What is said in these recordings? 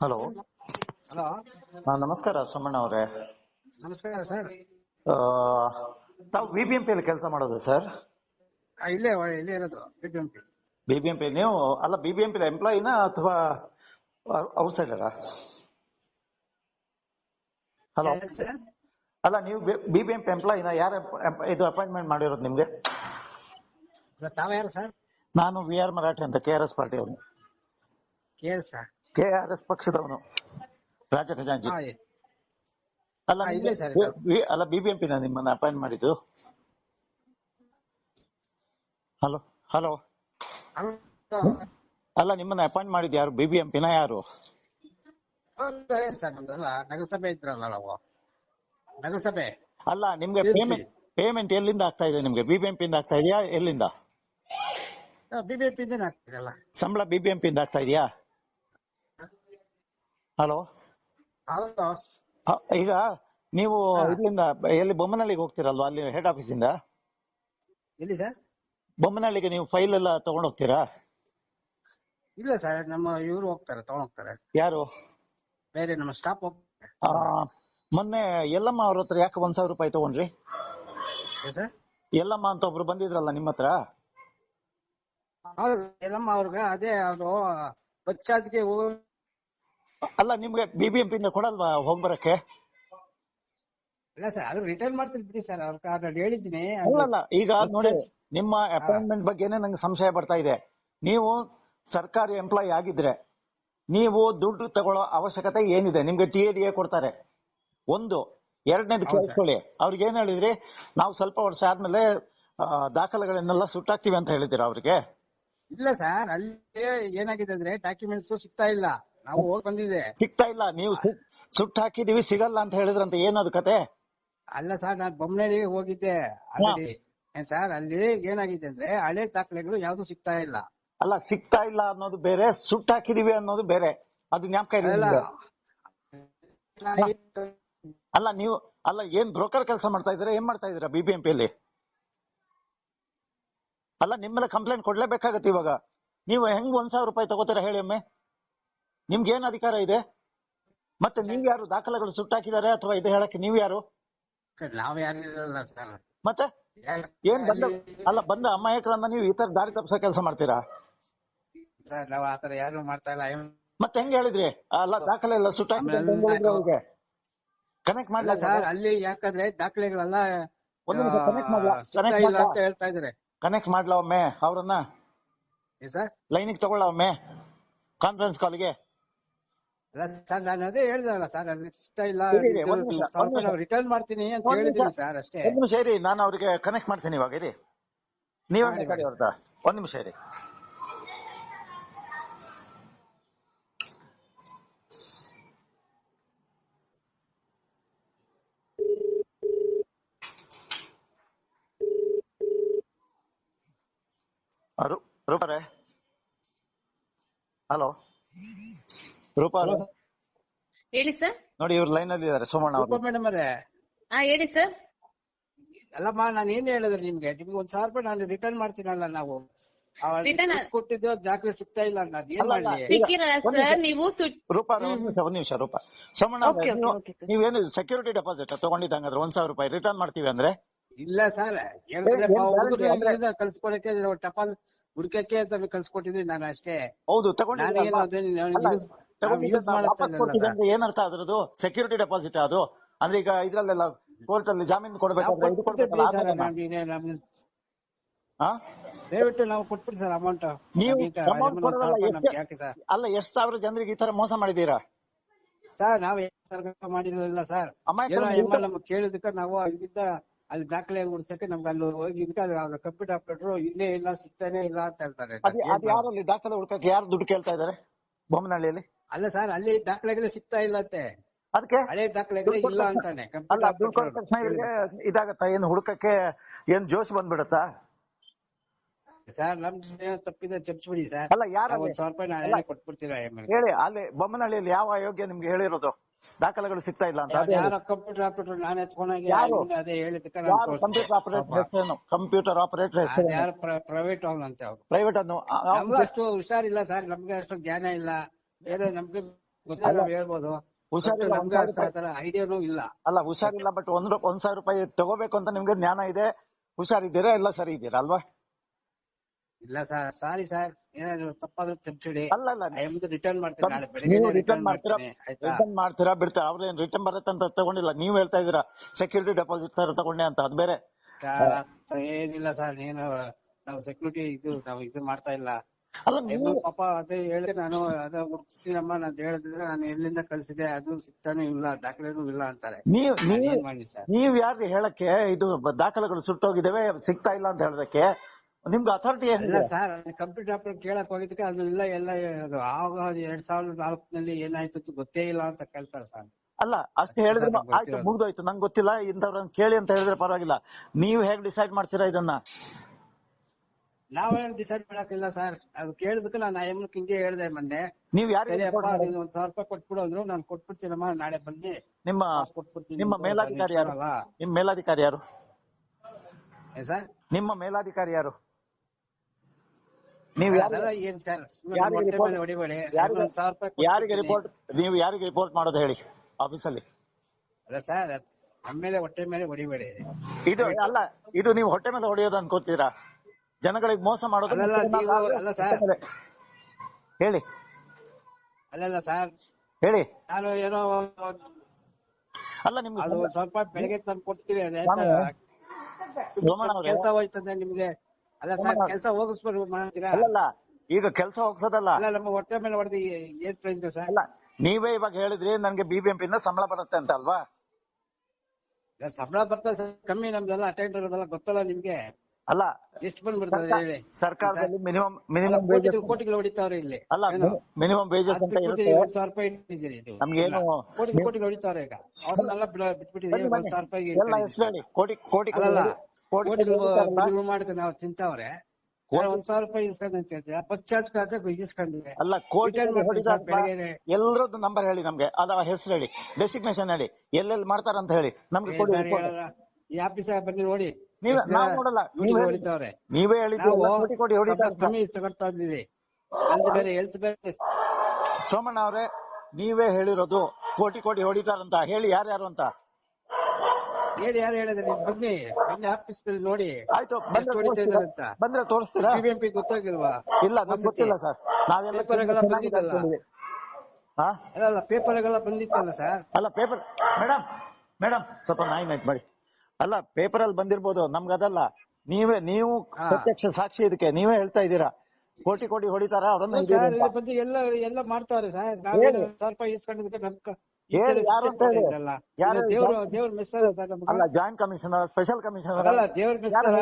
Hello. Hello. ನಮಸ್ಕಾರ ಸೋಮಣ್ಣ ಅವರೇ. ನಮಸ್ಕಾರ ಸರ್. ತಾವು ಬಿಬಿಎಂಪಿ ಅಲ್ಲಿ ಕೆಲಸ ಮಾಡೋದು ಸರ್? ಇಲ್ಲೇ ಇಲ್ಲೇ ಇರೋದು ಬಿಬಿಎಂಪಿ ಬಿಬಿಎಂಪಿ ನೀವು ಅಲ್ಲ ಬಿಬಿಎಂಪಿ ಎಂಪ್ಲಾಯಿನಾ ಅಥವಾ ಔಟ್ಸೈಡರಾ ಹಲೋ. ಅಲ್ಲ ನೀವು ಬಿಬಿಎಂಪಿ ಎಂಪ್ಲಾಯಿನ ಯಾರು ಇದು ಅಪಾಯಿಂಟ್ಮೆಂಟ್ ಮಾಡಿರೋದು ನಿಮ್ಗೆ? ತಾವ ಯಾರು ಸರ್? ನಾನು ವಿ ಆರ್ ಮರಾಠಿ ಅಂತ ಕೆ ಆರ್ ಎಸ್ ಪಾರ್ಟಿ ಅವರು. K R K R S ಪಕ್ಷದವನು. ರಾಜ ಖಜಾಂಚಿ. ಅಲ್ಲ ಸರ್. ವಿ- ಅಲ್ಲ ಬಿಬಿಎಂಪಿ ನಿಮ್ಮನ್ನ ಅಪಾಯಿಂಟ್ ಮಾಡಿದ್ದು? Hello hello. ಅಲ್ಲ ನಿಮ್ಮನ್ನ ಅಪಾಯಿಂಟ್ ಮಾಡಿದ್ದು ಯಾರು? ಬಿಬಿಎಂಪಿನ ಯಾರು? ಸರ್ ನಮ್ದಲ್ಲ ನಗರಸಭೆ ಇದ್ರಲ್ಲ ನಾವು. ನಗರಸಭೆ. ಅಲ್ಲ ನಿಮ್ಗೆ ತಿಳಿಸಿ. ಪೇಮೆಂಟ್ ಪೇಮೆಂಟ್ ಎಲ್ಲಿಂದ ಆಗ್ತಾ ಇದೆ ನಿಮ್ಗೆ? ಬಿಬಿಎಂಪಿ ಇಂದ ಆಗ್ತಾ ಇದೆಯಾ ಎಲ್ಲಿಂದ? ಬಿಬಿಎಂಪಿ ಆಗ್ತಿದಲ್ಲ ಸಂಬಳ ಬಿಬಿಎಂಪಿ ಇಂದ ಆಗ್ತಾ ಇದೆಯಾ? ಹಲೋ? ಈಗ ನೀವು. ಇಲ್ಲಿಂದ ಎಲ್ಲಿ ಬೊಮ್ಮನಹಳ್ಳಿಗೆ ಹೋಗ್ತೀರಲ್ವಾ ಅಲ್ಲಿ ಹೆಡ್ ಆಫೀಸ್ ಇಂದ? ಎಲ್ಲಿ ಸರ್? ಬೊಮ್ಮನಹಳ್ಳಿಗೆ ನೀವು ಫೈಲ್ ಎಲ್ಲ ತಗೊಂಡ್ ಹೋಗ್ತೀರಾ? ಇಲ್ಲ ಸರ್ ನಮ್ಮ ಇವ್ರು ಹೋಗ್ತಾರೆ ತಗೊಂಡ್ ಹೋಗ್ತಾರೆ. ಯಾರು? ಬೇರೆ ನಮ್ಮ ಸ್ಟಾಫ್ ಹೋಗ್ತಾರೆ. ಮೊನ್ನೆ ಎಲ್ಲಮ್ಮ ಅವ್ರ ಹತ್ರ ಯಾಕೆ ಒಂದ್ ಸಾವಿರ ರೂಪಾಯಿ ತಗೊಂಡ್ರಿ? ಸರ್? ಯಲ್ಲಮ್ಮ ಅಂತ ಒಬ್ರು ಬಂದಿದ್ರಲ್ಲ ನಿಮ್ಮ ಹತ್ರ? ಎಲ್ಲಮ್ಮ ಅವ್ರಿಗೆ ಅದೇ ಅವರು ಬಸ್ ಚಾರ್ಜ್ಗೆ ಹೋಗೋ ಅಲ್ಲ ನಿಮ್ಗೆ ಬಿಬಿಎಂಪಿ ಇಂದ ಕೊಡಲ್ವಾ ಹೋಗ್ ಬರಕ್ಕೆ? ಇಲ್ಲ ಸರ್ ಅದು ರಿಟರ್ನ್ ಮಾಡ್ತೀನಿ ಬಿಡಿ ಸರ್ ಅವ್ರ ಕಾರ್ಡ್ ಹೇಳಿದ್ದೀನಿ. ಅದು- ಅಲ್ಲಲ್ಲ ಈಗ ನೋಡಿ. ನಿಮ್ಮ ಅಪಾಯಿಂಟ್ಮೆಂಟ್ ಬಗ್ಗೆನೇ ನಂಗೆ ಸಂಶಯ ಬರ್ತಾ ಇದೆ. ನೀವು ಸರ್ಕಾರಿ ಎಂಪ್ಲಾಯಿ ಆಗಿದ್ರೆ ನೀವು ದುಡ್ಡು ತಗೊಳ್ಳೋ ಅವಶ್ಯಕತೆ ಏನಿದೆ? ನಿಮ್ಗೆ ಟಿ ಎ ಡಿ ಎ ಕೊಡ್ತಾರೆ. ಒಂದು ಎರಡನೇದು ಹೌದು. ಕೇಳಿಸ್ಕೊಳ್ಳಿ. ಅವ್ರಿಗೆ ಏನ್ ಹೇಳಿದ್ರಿ? ನಾವು ಸ್ವಲ್ಪ ವರ್ಷ ಆದ್ಮೇಲೆ ಆ, ದಾಖಲೆಗಳನ್ನೆಲ್ಲ ಸುಟ್ಟಾಕ್ತಿವಿ ಅಂತ ಹೇಳಿದಿರ ಅವ್ರಿಗೆ? ಇಲ್ಲ ಸರ್ ಅಲ್ಲಿ ಏನಾಗಿದೆ ಅಂದ್ರೆ ಡಾಕ್ಯುಮೆಂಟ್ಸ್ ಸಿಗ್ತಾ ಇಲ್ಲ. ನಾವು ಹೋಗಿ ಬಂದಿದೆ ಸಿಗ್ತಾ ಇಲ್ಲ ನೀವು ಸುಟ್ಟು ಹಾಕಿದೀವಿ ಸಿಗಲ್ಲ ಅಂತ ಹೇಳಿದ್ರಂತ ಏನದು ಕತೆ? ಅಲ್ಲ ಸರ್ ನಾನು ಬೊಮ್ಮನಹಳ್ಳಿ ಹೋಗಿದ್ದೆ ಅಲ್ಲಿ ಸರ್ ಅಲ್ಲಿ ಏನಾಗಿದೆ ಅಂದ್ರೆ ಹಳೆ ದಾಖಲೆಗಳು ಯಾವ್ದು ಸಿಗ್ತಾ ಇಲ್ಲ. ಅಲ್ಲ ಸಿಗ್ತಾ ಇಲ್ಲ ಅನ್ನೋದು ಬೇರೆ ಸುಟ್ಟು ಹಾಕಿದೀವಿ ಅನ್ನೋದು ಬೇರೆ. ಅದು ಜ್ಞಾಪಕ ಇಲ್ಲ ಅಲ್ಲ. ನೀವು ಅಲ್ಲ ಏನ್ ಬ್ರೋಕರ್ ಕೆಲಸ ಮಾಡ್ತಾ ಇದ್ದೀರಾ ಏನ್ ಮಾಡ್ತಾ ಇದ್ದೀರಾ ಬಿಬಿಎಂಪಿ ಅಲ್ಲಿ? ಅಲ್ಲ ನಿಮ್ಮೆಲ್ಲ ಕಂಪ್ಲೇಂಟ್ ಕೊಡ್ಲೇಬೇಕಾಗತ್ತೆ ಇವಾಗ. ನೀವು ಹೆಂಗ್ ಒಂದ್ ಸಾವಿರ ರೂಪಾಯಿ ತಗೋತೀರಾ ಹೇಳಿ ಒಮ್ಮೆ? ನಿಮ್ಗೆ ಏನ್ ಅಧಿಕಾರ ಇದೆ? ಮತ್ತೆ ನೀವ್ ಯಾರು ದಾಖಲೆಗಳು ಸುಟ್ಟಾಕಿದ್ದಾರೆ ಅಥವಾ ಇದು ಹೇಳಕ್ಕೆ ನೀವ್ ಯಾರು ಸರ್ ನಾವ್ ಯಾರು ಇರಲ್ಲ ಸರ್. ಮತ್ತೆ? ಏನ್ ಬಂದ ಅಲ್ಲ ಬಂದ ಅಮಾಯಕರನ್ನ ನೀವು ಈ ತರ ದಾರಿ ತಪ್ಪಿಸೋ ಕೆಲಸ ಮಾಡ್ತೀರಾ? ಸರ್ ನಾವ್ ಆತರ ಯಾರು ಮಾಡ್ತಾ ಇಲ್ಲ. ಮತ್ತೆ ಹೆಂಗ್ ಹೇಳಿದ್ರಿ? ಅಲ್ಲ ದಾಖಲೆ ಎಲ್ಲ ಸುಟ್ಟಾಕಿದ್ರೆ ಕನೆಕ್ಟ್ ಮಾಡ್ಲಾ ಸರ್ ಅಲ್ಲಿ ಯಾಕಂದ್ರೆ ದಾಖಲೆಗಳೆಲ್ಲ ಒಂದ್ ನಿಮಿಷ connect ಮಾಡ್ಲಾ? ಆ, ಸಿಗ್ತಾ connect ಇಲ್ಲ ಮಾಡ್ಲಾ? ಅಂತ ಹೇಳ್ತಾ ಇದಾರೆ ಕನೆಕ್ಟ್ ಮಾಡ್ಲಾ ಒಮ್ಮೆ ಅವ್ರನ್ನ? ಏನ್ ಸರ್? ಲೈನಿಗೆ ತಗೊಳ್ಳ ಒಮ್ಮೆ? ಕಾನ್ಫರೆನ್ಸ್ ಕಾಲ್ಗೆ ಅಲ್ಲ ಸರ್ ನಾನು ಅದೇ ಹೇಳ್ದಲ್ಲ ಸರ್ ಅಲ್ಲಿ ಇಷ್ಟ ಇಲ್ಲ ಇರಿ, ಇರಿ, ಒಂದ್ ನಿಮಿಷ, ಒಂದ್ ನಿಮಿಷ. ರಿಟರ್ನ್ ಮಾಡ್ತೀನಿ ಅಂತ ಒಂದ್ ನಿಮಿಷ. ಹೇಳಿದೀನಿ ಸರ್ ಅಷ್ಟೇ. ಒಂದ್ ನಿಮಿಷ ಇರಿ ನಾನು ಅವ್ರಿಗೆ ಕನೆಕ್ಟ್ ಮಾಡ್ತೀನಿ ಇವಾಗ ಇರಿ. ನೀವೇ ಮಾಡಿ, ಮಾತಾಡಿ ಮಾಡಿ, ಅವ್ರದ್ದು. ಒಂದ್ ನಿಮಿಷ ಇರಿ. ರು- ಹಲೋ? ರೂಪಾ ಹೇಳಿ ಸರ್. ನೋಡಿ ಇವ್ರ ಲೈನ್ ಅಲ್ಲಿ ಇದಾರೆ ಸೋಮಣ್ಣ ಅವರು. ಮೇಡಮ್ ಅವರೇ. ಹಾ ಹೇಳಿ ಸರ್. ಅಲ್ಲಮ್ಮ ನಾನು ಏನ್ ಹೇಳಿದ್ರೆ ನಿಮ್ಗೆ? ನಿಮ್ಗೆ ಒಂದ್ ಸಾವಿರ ರೂಪಾಯಿ ನಾನು ರಿಟರ್ನ್ ಮಾಡ್ತೀನಲ್ಲ ನಾವು. Return- ದಾಖಲೆ ಸಿಗ್ತಾ ಇಲ್ಲ ನಾನು ಏನ್ ಅಲ್ಲ, ಅಲ್ಲ, ಮಾಡ್ಲಿ? ಈಗ- ಸಿಕ್ಕಿರಲ್ಲ ಸರ್ ನೀವು ಸುಟ್ ರೂಪಾ ಅವ್ರೆ, ಒಂದ್ ನಿಮಿಷ ಒಂದ್ ನಿಮಿಷ ರೂಪಾ. ಸೋಮಣ್ಣ ಅವ್ರೆ, Okay, okay, ನೀವು- okay, sir. ನೀವೇನು ಸೆಕ್ಯೂರಿಟಿ ಡೆಪಾಸಿಟ್ ತಗೊಂಡಿದ್ದಂಗಾದ್ರೆ ಒಂದ್ ಸಾವಿರ ರೂಪಾಯಿ ರಿಟರ್ನ್ ಮಾಡ್ತೀವಿ ಅಂದ್ರೆ? ಇಲ್ಲ ಸರ್. ಏನ್ guarantee ಅಂದ್ರೆ- ಕಳ್ಸ್ಕೊಡಕ್ಕೆ ಟಪಾಲ್ ಹುಡ್ಕಕ್ಕೆ ಅಂತ ಕಳ್ಸ್ಕೊಟ್ಟಿದ್ರಿ ನಾನು ಅಷ್ಟೇ. ಹೌದು ನಾನೇನು ತಗೊಂಡಿದ್ದೀರಲ್ವಾ? ಅದೇನು ಅಲ್ಲ, use- ವಾಪಸ್ ಅಂದ್ರೆ ಏನರ್ಥ ಅದ್ರದ್ದು ಸೆಕ್ಯೂರಿಟಿ ಡೆಪಾಸಿಟ್ ಅದು. ಅಂದ್ರೆ ಈಗ ಇದ್ರಲ್ಲೆಲ್ಲ ಕೋರ್ಟ್ ಅಲ್ಲಿ ಜಾಮೀನು ಕೊಡಬೇಕು ಕೊಡ್ಬೇಕಾದ್ರೆ ಇದು ಕೊಟ್ಬಿಡ್ತೀವಿ ಕೊಡ್ಬೇಕಲ್ಲ ಸರ್ ಆಧಾರನ? ನಮ್ಗೆ ಇನ್ನೇನು ನಮ್ಗೆ ಹಾ? ದಯವಿಟ್ಟು ನಾವು ಕೊಟ್ಬಿಡಿ ಸರ್ ಅಮೌಂಟ್ ನೀವು amount ಕೊಡೋದಲ್ಲ, ಎಷ್ಟು- ಯಾಕೆ ಸರ್? ಅಲ್ಲ ಎಷ್ಟ್ ಸಾವಿರ ಜನರಿಗೆ ಈ ತರ ಮೋಸ ಮಾಡಿದೀರಾ ಸರ್ ನಾವು ಸರ್ಕಾರ ಮಾಡಿರಲಿಲ್ಲ ಸರ್. ಅಮಾಯಕರು ಏನೋ ನೀವು- ಎಮ್ಮ ನಮ್ಗೆ ಕೇಳಿದಕ್ಕೆ ನಾವು ಇದ್ದ ಅಲ್ಲಿ ದಾಖಲೆ ಉಡ್ಸಕ್ಕೆ ನಮ್ಗೆ ಅಲ್ಲಿ ಹೋಗಿ ಇದಕ್ಕೆ ಅವ್ರ ಕಂಪ್ಯೂಟರ್ ಹಾಕ್ಬಿಟ್ರು ಇಲ್ಲೇ ಇಲ್ಲ ಸಿಗ್ತಾನೆ ಇಲ್ಲ ಅಂತ ಹೇಳ್ತಾರೆ. ಅದ್ ಅದ್ ಯಾರಲ್ಲಿ? ದಾಖಲೆ ಹುಡ್ಕಕ್ಕೆ ಯಾರು ದುಡ್ಡು ಕೇಳ್ತಾ ಇದಾರೆ ಬೊಮ್ಮನಹಳ್ಳಿಯಲ್ಲಿ? ಅಲ್ಲ ಸರ್ ಅಲ್ಲಿ ದಾಖಲೆಗಳು ಸಿಗ್ತಾ ಇಲ್ಲ ಅಂತೆ. ಅದಕ್ಕೆ? ಹಳೆ ದಾಖಲೆಗಳು ಇಲ್ಲ ಅಂತಾನೆ ಅಲ್ಲ ದುಡ್ಡು ಕೊಟ್ಟ ತಕ್ಷಣ ಇವ್ರಿಗೆ ಇದಾಗತ್ತಾ? ಏನ್ ಹುಡುಕಕ್ಕೆ ಏನ್ ಜೋಶ್ ಬಂದ್ಬಿಡತ್ತಾ? ಸರ್ ನಮ್ದು ತಪ್ಪಿದ ಚರ್ಚ್ಬಿಡಿ ಸರ್ ಅಲ್ಲ ಯಾರು ಒಂದ್ ಸಾವಿರ ರೂಪಾಯಿ. ನಾಳೆ ಕೊಟ್ಬಿಡ್ತೀರಾ ಹೇಳಿ ಅಲ್ಲಿ ಬೊಮ್ಮನಹಳ್ಳಿಯಲ್ಲಿ ಯಾವ ಅಯೋಗ್ಯ ನಿಮ್ಗೆ ಹೇಳಿರೋದು? ದಾಖಲೆಗಳು ಸಿಗ್ತಾ ಇಲ್ಲ ಅಂತ ಯಾರೋ ಕಂಪ್ಯೂಟರ್ ಆಪರೇಟರ್ ನಾನು ಎತ್ಕೊಂಡಾಗ ಯಾರು? ಅದೇ ಹೇಳಿದಕ್ಕೆ ಯಾರು ಕಂಪ್ಯೂಟರ್ ಆಪರೇಟರ್ ಹೆಸರೇನು? ಕಂಪ್ಯೂಟರ್ ಆಪರೇಟರ್ ಹೆಸರೇನು? ಯಾರು ಪ್ರೈವೇಟ್ ಅವನಂತೆ ಅವ್ರು ಪ್ರೈವೇಟ್ ಅನ್ನು ಆ- ಆ- ನಮ್ಗೂ ಅಷ್ಟು ಹುಷಾರಿಲ್ಲ ಸರ್ ನಮ್ಗೆ ಅಷ್ಟು ಜ್ಞಾನ ಇಲ್ಲ. ಬೇರೆ ನಮ್ಗೆ ಗೊತ್ತಿಲ್ಲ ನಾವ್ ಹೇಳ್ಬೋದು. ಹುಷಾರಿಲ್ಲ ನಮ್ಗೆ ಒಂದ್ ಸಾವಿರ ಅಷ್ಟು ಆ ತರ ಐಡಿಯಾನು ಇಲ್ಲ. ಅಲ್ಲ ಹುಷಾರಿಲ್ಲ ಬಟ್ ಒಂದ್ ರೂ- ಒಂದ್ ಸಾವಿರ ರೂಪಾಯಿ ತಗೋಬೇಕು ಅಂತ ನಿಮ್ಗೆ ಜ್ಞಾನ ಇದೆ. ಹುಷಾರಿದ್ದೀರಾ ಎಲ್ಲ ಸರಿ ಇದ್ದೀರಾ ಅಲ್ವಾ? ಇಲ್ಲ ಸರ್ ಸಾರಿ ಸರ್. ಏನಾದ್ರು ತಪ್ಪಾದ್ರೂ ಕ್ಷಮಿಸಿಡಿ ಅಲ್ಲ ಅಲ್ಲ ರಿಟರ್ನ್ ಮಾಡ್ತೀನಿ ನಾಳೆ ನೀವು ಬೆಳಿಗ್ಗೆ ರಿಟರ್ನ್ ಮಾಡ್ತೀರಾ? ಮಾಡ್ತೀನಿ ಆಯ್ತಾ? ರಿಟರ್ನ್ ಮಾಡ್ತೀರಾ ಬಿಡ್ತೀರಾ ಅವ್ರೇನ್ ರಿಟರ್ನ್ ಬರುತ್ತೆ ಅಂತ ತಗೊಂಡಿಲ್ಲ. ನೀವ್ ಹೇಳ್ತಾ ಇದೀರಾ ಸೆಕ್ಯೂರಿಟಿ ಡೆಪಾಸಿಟ್ ತರ ತಗೊಂಡೆ ಅಂತ ಅದ್ ಬೇರೆ. ಸರ್, ಸರ್, ಏನಿಲ್ಲ ಸರ್ ಏನು ನಾವು ಸೆಕ್ಯೂರಿಟಿ ಇದು ನಾವು ಇದು ಮಾಡ್ತಾ ಇಲ್ಲ. ಅಲ್ಲ ನೀವು ಪಾಪ ಅದೇ ಹೇಳಿದ್ರೆ ನಾನು ಅದ ಹುಡ್ಸ್ತೀನಮ್ಮ ನಾನು ಹೇಳಿದ್ರೆ ನಾನು ಎಲ್ಲಿಂದ ಕಳ್ಸಿದೆ ಅದು ಸಿಗ್ತಾನೂ ಇಲ್ಲ ದಾಖಲೆನೂ ಇಲ್ಲ ಅಂತಾರೆ. ನೀವ್ ನಾನ್ ನೀವ್ ಏನ್ ಮಾಡ್ಲಿ ಸರ್? ನೀವ್ ಯಾರು ಹೇಳಕ್ಕೆ ಇದು ಬ- ದಾಖಲೆಗಳು ಸುಟ್ಟೋಗಿದಾವೆ ಸಿಗ್ತಾ ಇಲ್ಲ ಅಂತ ಹೇಳೋದಕ್ಕೆ? ನಿಮ್ಗೆ ಅಥಾರಿಟಿ ಇಲ್ಲ ಏನಿದೆ ಸರ್ ಕಂಪ್ಯೂಟರ್ ಆಪರೇಟ್ ಕೇಳಕ್ ಹೋಗಿದ್ದಕ್ಕೆ ಅದು ಇಲ್ಲ ಎಲ್ಲ ಅದು ಆವಾಗ ಎರಡ್ ಸಾವಿರದ ನಾಲ್ಕನಲ್ಲಿ ಏನಾಯ್ತು ಅಂತ ಗೊತ್ತೇ ಇಲ್ಲ ಅಂತ ಕೇಳ್ತಾರೆ ಸರ್. ಅಲ್ಲ ಅಷ್ಟು ಹೇಳಿದ್ರೆ ಆಯ್ತು ಗೊತ್ತಿರೋದು. ಮುಗ್ದೋಯ್ತು. ನಂಗೆ ಗೊತ್ತಿಲ್ಲ ಇಂಥವ್ರನ್ನ ಕೇಳಿ ಅಂತ ಹೇಳಿದ್ರೆ ಪರವಾಗಿಲ್ಲ. ನೀವ್ ಹೇಗ್ ಡಿಸೈಡ್ ಮಾಡ್ತೀರಾ ಇದನ್ನ? ನಾವೇನು ಡಿಸೈಡ್ ಮಾಡಕ್ಕಿಲ್ಲ ಸರ್. ಅದು ಕೇಳಿದಕ್ಕೆ ನಾನು ಎಂ ಹಿಂಗೆ ಹೇಳ್ದೆ ಮೊನ್ನೆ. ನೀವು ಯಾರು ಸರಿ report ಅಪ್ಪ ನೀನು ಒಂದ್ ಸಾವಿರ ರೂಪಾಯಿ ಕೊಟ್ಬಿಡು ಅಂದ್ರು ನಾನು ಕೊಟ್ಬಿಡ್ತೀನಮ್ಮ ನಾಳೆ ಬನ್ನಿ. ನಿಮ್ಮ ಕಾಸು ಕೊಟ್ಬಿಡ್ತೀನಿ ನಿಮ್ಮ ಅಂತ ಮೇಲಾಧಿಕಾರಿ ಯಾರು? ನಿಮ್ಮ ನಿಮ್ ಮೇಲಾಧಿಕಾರಿ ಯಾರು? ಏನ್ ಸರ್? ನಿಮ್ಮ ಮೇಲಾಧಿಕಾರಿ ಯಾರು? ಯಾರಿಗೆ ಕೊಟ್ಬಿಡ್ತೀನಿ. ರಿಪೋರ್ಟ್ ನೀವು ಯಾರಿಗೆ ರಿಪೋರ್ಟ್ ಮಾಡೋದು ಹೇಳಿ ಆಫೀಸಲ್ಲಿ? ಅಲ್ಲ ಸರ್ ಆಮೇಲೆ ಮೇಲೆ ಹೊಟ್ಟೆ ಮೇಲೆ ಹೊಡಿಬೇಡಿ. ಇದು ಅಲ್ಲ ಇದು ನೀವು ಹೊಟ್ಟೆ ಮೇಲೆ ಹೊಡೆಯೋದು ಅನ್ಕೋತೀರಾ? ಜನಗಳಿಗೆ ಮೋಸ ಮಾಡೋದು ನೀವು- ನಾವು ಅಲ್ಲ ಸರ್. ಹೇಳಿ. ಅಲ್ಲಲ್ಲ ಸರ್. ಹೇಳಿ. ನಾನು ಏನೋ ಅಲ್ಲ ನಿಮ್ಗೆ ಸ್ವಲ್ಪ ಬೆಳಿಗ್ಗೆ ತಂದು ಕೊಡ್ತೀರಿ ಕೆಲಸ ಹೋಯ್ತದೆ ನಿಮ್ಗೆ. ಅಲ್ಲ ಸರ್. ಕೆಲಸ ಹೋಗಿಸ್ಬಿಟ್ಟು ಮಾಡ್ತೀರಾ ಅಲ್ಲ ಈಗ ಕೆಲಸ ಹೋಗ್ಸೋದಲ್ಲ. ಅಲ್ಲ ನಮ್ಮ ಹೊಟ್ಟೆ ಮೇಲೆ ಹೊಡೆದು ಏನ್ ಪ್ರೈಸ್ ಸರ್. ಅಲ್ಲ ನೀವೇ ಇವಾಗ ಹೇಳಿದ್ರಿ ನನ್ಗೆ ಬಿಬಿಎಂಪಿ ಇಂದ ಸಂಬಳ ಬರುತ್ತೆ ಅಂತ ಅಲ್ವಾ? ಸಂಬಳ ಬರ್ತಾ ಸರ್ ಕಮ್ಮಿ ನಮ್ದೆಲ್ಲ ಅಟೆಂಡರ್ ಅದೆಲ್ಲ ಗೊತ್ತಲ್ಲ ನಿಮ್ಗೆ. ಅಲ್ಲ ಎಷ್ಟು ಬಂದ್ ಬಿಡ್ತಾರೆ ಹೇಳಿ. ಸರ್ಕಾರದಲ್ಲಿ ಮಿನಿಮಮ್ ಮಿನಿಮಮ್ ವೇಜಸ್ ಕೋಟಿಗಳು ಹೊಡಿತಾವ್ರೆ ಇಲ್ಲಿ. ಅಲ್ಲ ಮಿನಿಮಮ್ ವೇಜಸ್ ಅಂತ ಇರುತ್ತೆ. ಸಾವಿರ ರೂಪಾಯಿ ಇಟ್ಟಿದ್ದೀರಿ ಇದು. ನಮಗೆ ಇಲ್ಲ. ಕೋಟಿ ಕೋಟಿಗಳು ಹೊಡಿತಾವ್ರೆ ಈಗ. ಅವ್ರನ್ನೆಲ್ಲ ಬಿಡ- ಬಿಟ್ಬಿಟ್ಟಿದ್ದೀವಿ ಬನ್ನಿ, ಸಾವಿರ ರೂಪಾಯಿಗೆ ಎಲ್ಲ ಎಷ್ಟು ಹೇಳಿ? ಕೋಟಿ ಕೋಟಿ ಅಲ್ಲಲ್ಲ ಕೋಟಿ ಕೊಡ್ತಾರಲ್ಲ? ನಾವು ತಿಂತಾವ್ರೆ. ಒಂದ್ ಸಾವಿರ ರೂಪಾಯಿ ಇಸ್ಕೊಂಡ್ ಅಂತ ಹೇಳ್ತೀರಾ? ಪಚಾಸ್ ಖಾತೆ ಇಸ್ಕೊಂಡಿದೆ ಅಲ್ಲ ಕೋಟಿ. ಎಲ್ಲರದ್ದು ನಂಬರ್ ಹೇಳಿ ನಮ್ಗೆ. ಅದ ಹೆಸರು ಹೇಳಿ. ಡೆಸಿಗ್ನೇಷನ್ ಹೇಳಿ. ಎಲ್ಲೆಲ್ಲಿ ಮಾಡ್ತಾರಂತ ಹೇಳಿ. ನಮ್ಗೆ ಕೊಡಿ? ಈ ಆಫೀಸ್ ಬಂದು ನೋಡಿ. ನೀವೇ ನಾವ್ ನೋಡಲ್ಲ. ನೀವೇ ಹೊಡಿತಾವ್ರೆ. ನೀವೇ ಹೇಳಿದ್ರಿ ನಾವು ಕೋಟಿ ಹೊಡಿತಾರೆ ತಗೊಳ್ತಾ ಇದ್ದೀವಿ. ಬೇರೆ ಹೆಲ್ತ್ ಬೇರೆ. ಸೋಮಣ್ಣ ಅವರೇ ನೀವೇ ಹೇಳಿರೋದು ಕೋಟಿ ಕೋಟಿ ಹೊಡಿತಾರಂತ. ಹೇಳಿ ಯಾರ್ಯಾರು ಅಂತ. ಹೇಳಿ ಯಾರು ಹೇಳಿದ್ರೆ ನೀನ್? ಬನ್ನಿ ಬನ್ನಿ ಆಫೀಸ್ ನೋಡಿ. ಆಯ್ತು ಬಂದ್ರೆ ಎಷ್ಟು ಹೊಡಿತಾ ತೋರಿಸ್ತೀರಾ? ಇದ್ದಾರೆ ಅಂತ. ಬಂದ್ರೆ ತೋರಿಸ್ತೀರಾ? ಬಿಬಿಎಂಪಿ ಗೊತ್ತಾಗಿಲ್ವಾ? ಇಲ್ಲ ನಮ್ಗೆ ಗೊತ್ತಿಲ್ಲ ಸರ್. ನಾವೆಲ್ಲ Paper ಎಲ್ಲ ಚೆನ್ನಾಗಿ ಬಂದಿದ್ದಲ್ಲ. ಕಲ್ತ್ಕೊಂಡಿವಿ. ಹಾ? ಅಲ್ಲ ಬಂದಿತ್ತಲ್ಲ ಸರ್? ಅಲ್ಲ ಪೇಪರ್ ಮೇಡಮ್ ಮೇಡಮ್ ಸ್ವಲ್ಪ ನಾಯಿ ನೈಟ್ ಮಾಡಿ. ಅಲ್ಲ ಪೇಪರ್ ಅಲ್ಲಿ ಬಂದಿರ್ಬೋದು ನಮ್ಗೆ ಅದಲ್ಲ. ನೀವೇ ನೀವು ಹಾ. ಪ್ರತ್ಯಕ್ಷ ಸಾಕ್ಷಿ ಇದಕ್ಕೆ ನೀವೇ ಹೇಳ್ತಾ ಇದ್ದೀರಾ? ಕೋಟಿ ಕೋಟಿ ಹೊಡಿತಾರ? ಅದನ್ನ ಸರ್ ಇಲ್ಲಿ ಬಂದು ಎಲ್ಲ ಎಲ್ಲ ಮಾಡ್ತಾರೆ ಸರ್. ನಾವೇನು ಹೇಳಿ. ಸಾವಿರ ಇಸ್ಕೊಂಡಿದ್ದಕ್ಕೆ ನಮ್ ಕ- ಹೇಳಿ, ಯಾರು ಅಂತ ಹೇಳಿ. ದೇವ್ರು ದೇವ್ರ ನಮ್ಗೆ? ಅಲ್ಲ ಜಾಯಿಂಟ್ ಕಮಿಷನರ್ ಸ್ಪೆಷಲ್ ಕಮಿಷನರ್ ಅಲ್ಲ? ದೇವ್ರ ಮೆಸ್ಸರ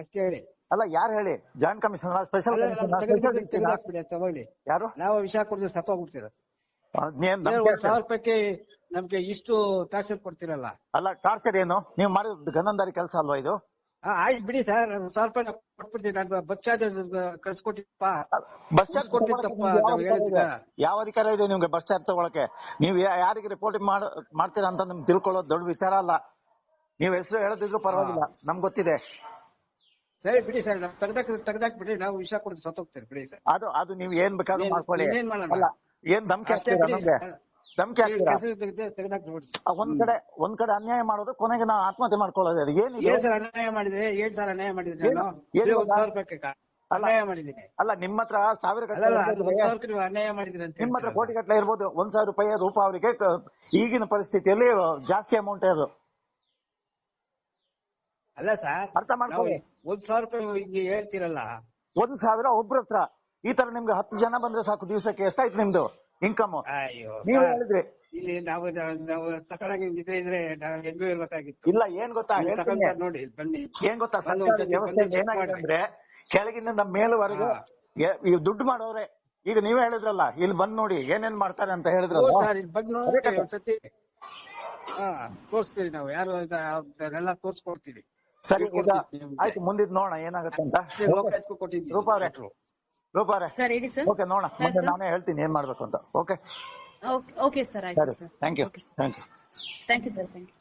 ಅಷ್ಟೇ ಹೇಳಿ. ಅಲ್ಲ ಯಾರು ಹೇಳಿ? ಜಾಯಿಂಟ್ ಕಮಿಷನರ್ ಸ್ಪೆಷಲ್ ಕಮಿಷನರ್ ತಗೊಳ್ಳಿ ಯಾರು? ನಾವು ವಿಷಯ ಕೊಡ್ತೀವಿ ಸತ್ತೋಗ್ಬಿಡ್ತೀರ. ಸಾವಿರ ರೂಪಾಯಿಗೆ ನಮ್ಗೆ ಇಷ್ಟು ಟಾರ್ಚರ್ ಕೊಡ್ತೀರಲ್ಲ? ಅಲ್ಲ ಟಾರ್ಚರ್ ಏನು? ನೀವು ಮಾಡಿದ ಗಂಧಂದಾರಿ ಕೆಲಸ ಅಲ್ವಾ ಇದು? ಆಯ್ತು ಬಿಡಿ ಸರ್ ಒಂದ್ ಸಾವಿರ ರೂಪಾಯಿ ಕೊಟ್ಬಿಡ್ತೀನಿ. ನಾನು ಬಸ್ ಚಾರ್ಜ್ ಕಳ್ಸ್ಕೊಟ್ಟಿಪ್ಪ ಬಸ್ ಚಾರ್ಜ್ ಕೊಟ್ಟಿದ್ದಪ್ಪ, ಯಾವ ನಾವು ಅಧಿಕಾರ ಇದೆ? ಯಾವ ಅಧಿಕಾರ ಇದೆ ನಿಮ್ಗೆ ಬಸ್ ಚಾರ್ಜ್ ತಗೊಳಕ್ಕೆ? ನೀವು ಯಾರಿಗ್ ರಿಪೋರ್ಟ್ ಮಾಡ್ತೀರಾ ಅಂತ ನಿಮ್ಗೆ ತಿಳ್ಕೊಳ್ಳೋದು ದೊಡ್ಡ ವಿಚಾರ ಅಲ್ಲ. ನೀವ್ ಹೆಸರು ಹೇಳದಿದ್ರು ಪರವಾಗಿಲ್ಲ. ನಮ್ಗೆ ಗೊತ್ತಿದೆ. ಸರಿ ಬಿಡಿ ಸರ್. ನಾವು ತೆಗ್ದಾಕ್ ತೆಗ್ದಾಕ್ ಬಿಡಿ ನಾವು ವಿಷಯ ಕೊಡ್ತೀವಿ ಸತ್ತೋಗ್ತೀರಿ ಬಿಡಿ ಸರ್. ಅದು ಅದು ನೀವ್ ಏನ್ ಬೇಕಾದ್ರೂ ಮಾಡ್ಕೊಳ್ಳಿ. ಏನ್ ಮಾಡೋಣ? ಅಲ್ಲ ಏನ್ ಧಮ್ಕಿ ಅಷ್ಟೇ ನಮ್ಗೆ. ಧಮ್ಕಿ ಒಂದ್ ಕಡೆ ಒಂದ್ ಕಡೆ ಅನ್ಯಾಯ ಮಾಡೋದು ಕೊನೆಗೆ ನಾವು ಆತ್ಮಹತ್ಯೆ ಮಾಡ್ಕೊಳ್ಳೋದು ಏನಿದೆ ಸರ್ ಅನ್ಯಾಯ ಮಾಡಿದ್ರೆ ಏಳ್ ಸರ್ ಅನ್ಯಾಯ ಮಾಡಿದ್ರೆ? ಸಾವಿರ ಅನ್ಯಾಯ ಮಾಡಿದ್ದೀನಿ. ಅಲ್ಲ ನಿಮ್ಮ ಹತ್ರ ಸಾವಿರ ಅದು ಅನ್ಯಾಯ ಮಾಡಿದ್ರೆ ನಿಮ್ಮ ಹತ್ರ. ಕೋಟಿ ಗಟ್ಟಲೆ ಇರ್ಬೋದು. ಒಂದ್ ಸಾವಿರ ರೂಪಾಯಿ ರೂಪ ಅವರಿಗೆ ಈಗಿನ ಪರಿಸ್ಥಿತಿಯಲ್ಲಿ ಜಾಸ್ತಿ ಅಮೌಂಟ್ ಅದು. ಅಲ್ಲ ಸರ್ ಅರ್ಥ ಮಾಡ್ಕೊಳ್ಳಿ. ಒಂದ್ ಸಾವಿರ ರೂಪಾಯಿ ಹೇಳ್ತಿರಲ್ಲ ಹೇಳ್ತೀರಲ್ಲ. ಒಂದ್ ಸಾವಿರ ಒಬ್ರ ಹತ್ರ. ಈ ತರ ನಿಮ್ಗೆ ಹತ್ತು ಜನ ಬಂದ್ರೆ ಸಾಕು ದಿವಸಕ್ಕೆ ಎಷ್ಟಾಯ್ತು ನಿಮ್ದು? ಇನ್ಕಮ್ ನೀವು ಹೇಳಿದ್ರಿ ಇಲ್ಲಿ ನಾವು ನಾವು ಇದ್ರೆ ಇದ್ರೆ ನಾವು ಹೆಂಗೂ ಇರ್ಬೇಕಾಗಿತ್ತು ಇಲ್ಲ ಏನ್ ಗೊತ್ತಾ? ನೋಡಿ ಬನ್ನಿ. ಏನ್ ಗೊತ್ತಾ? ಬಂದು ಸರ್ಕಾರಿ ವ್ಯವಸ್ಥೆ ಏನಾಗಿದೆ ಅಂದ್ರೆ ಕೆಳಗಿನಿಂದ ಮೇಲ್ವರೆಗೂ ಈ ದುಡ್ಡು ಮಾಡೋರೆ. ಈಗ ನೀವೇ ಹೇಳಿದ್ರಲ್ಲ ಇಲ್ಲಿ ಬಂದ್ ನೋಡಿ ಏನೇನ್ ಮಾಡ್ತಾರೆ ಅಂತ ಹೇಳಿದ್ರು ಹೇಳಿದ್ರಲ್ಲ ಸರ್ ಇಲ್ಲಿ ಬಂದು ನೋಡಿ ಕತೆ. ಒಂದ್ಸತಿ. ಹಾ ತೋರಿಸ್ತೀವಿ ನಾವು. ಯಾರು ಎಲ್ಲ ತೋರ್ಸ್ಕೊಡ್ತೀವಿ. ಸರಿ ಈಗ. ಆಯ್ತು ಮುಂದಿದ್ ನೋಡೋಣ ಏನಾಗುತ್ತೆ ಅಂತ. ಲೋಕಾಯುಕ್ತಕ್ಕೂ ಕೊಟ್ಟಿದ್ದೀವಿ ರೂಪಾ ಅವ್ರೆ ರೂಪಾ ಅವ್ರೆ ಸರ್ ಹೇಳಿ ಸರ್ ಓಕೆ ನೋಡೋಣ ಮತ್ತೆ ನಾನೇ ಹೇಳ್ತೀನಿ ಏನ್ ಮಾಡ್ಬೇಕು ಅಂತ. ಓಕೆ ಓಕೆ ಸರ್ ಆಯ್ತು ಸರಿ. Sir thank you thank you thank you sir thank you